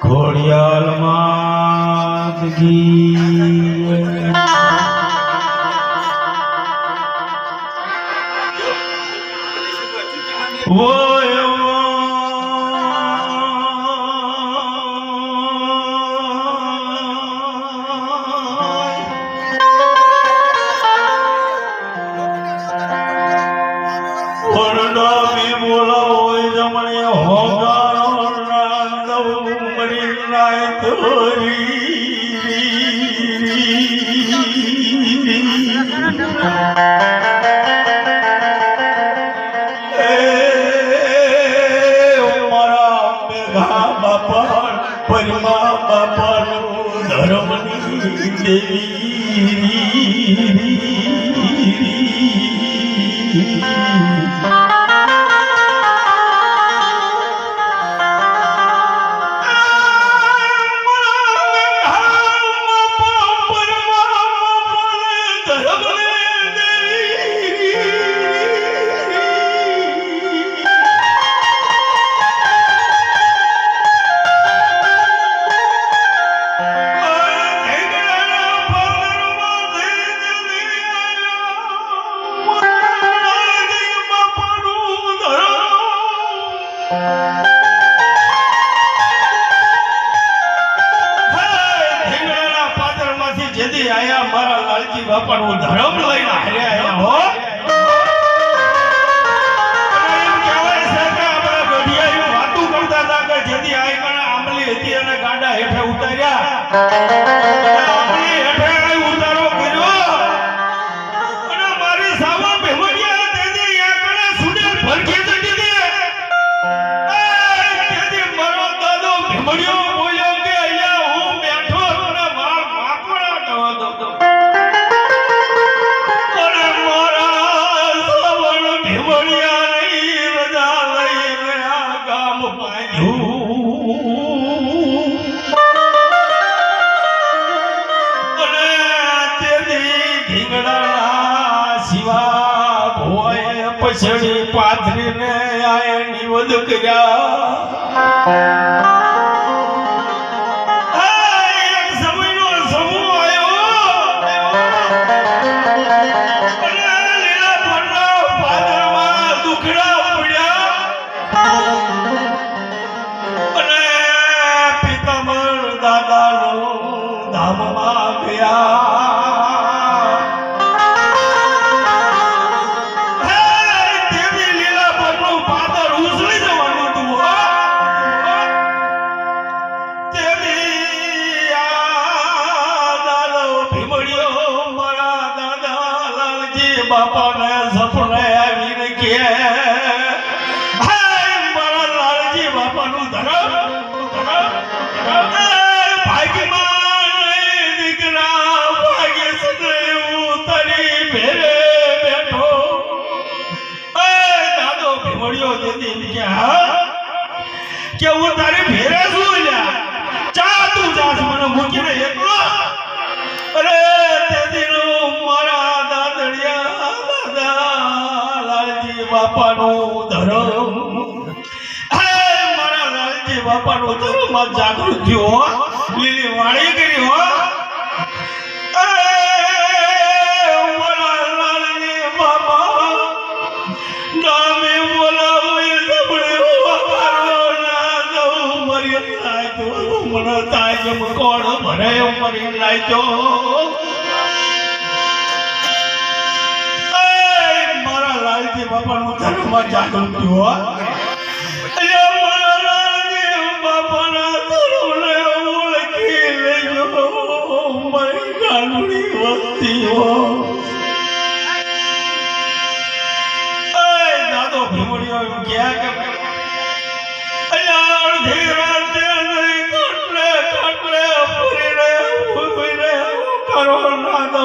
ઘોડિયાલ માતગી વોય પણ ડામી બોલાવો જમણે હોગા kiri. બાપા નું ધર્મ લઈને હાર્યા હો. વાતું કરતા હતા કે જેથી આ આંબલી હતી અને ગાડા હેઠે ઉતાર્યા. રીંગણા શિવા ભોય પછડી પાથરીને આયની વધ કર્યા. બાપાને સપને આવીને કે મારા લાલજી બાપાનું ધરમ કે, હું? તારી ભેરે છું જા તું જાસ, મને મૂકીને એકલો બાપાનો ધર્મ. મારા લાલજી બાપાનો ધર્મમાં જાગૃત થયો હો. લીલી વાણી કરી હો. મને તાજ કોણ ભરે મરી લાગ્યો દેવા પણ ધર્મમાં જાગૃતિ હોય Oh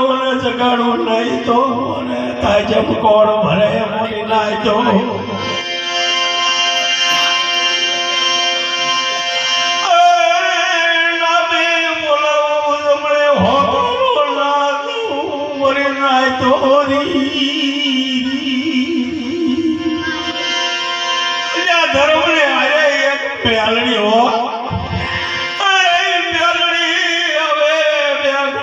મને જગાડું નહીં તો મને તાજબ કોણ ભરે મને નાજો Oh,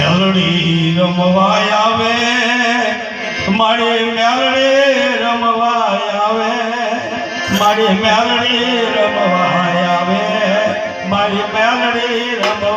મેલડી રમવા આવે. મારે મેલડી રમવા આવે. મારે મેલડી રમવા આવે. મારી મેલડી રમવા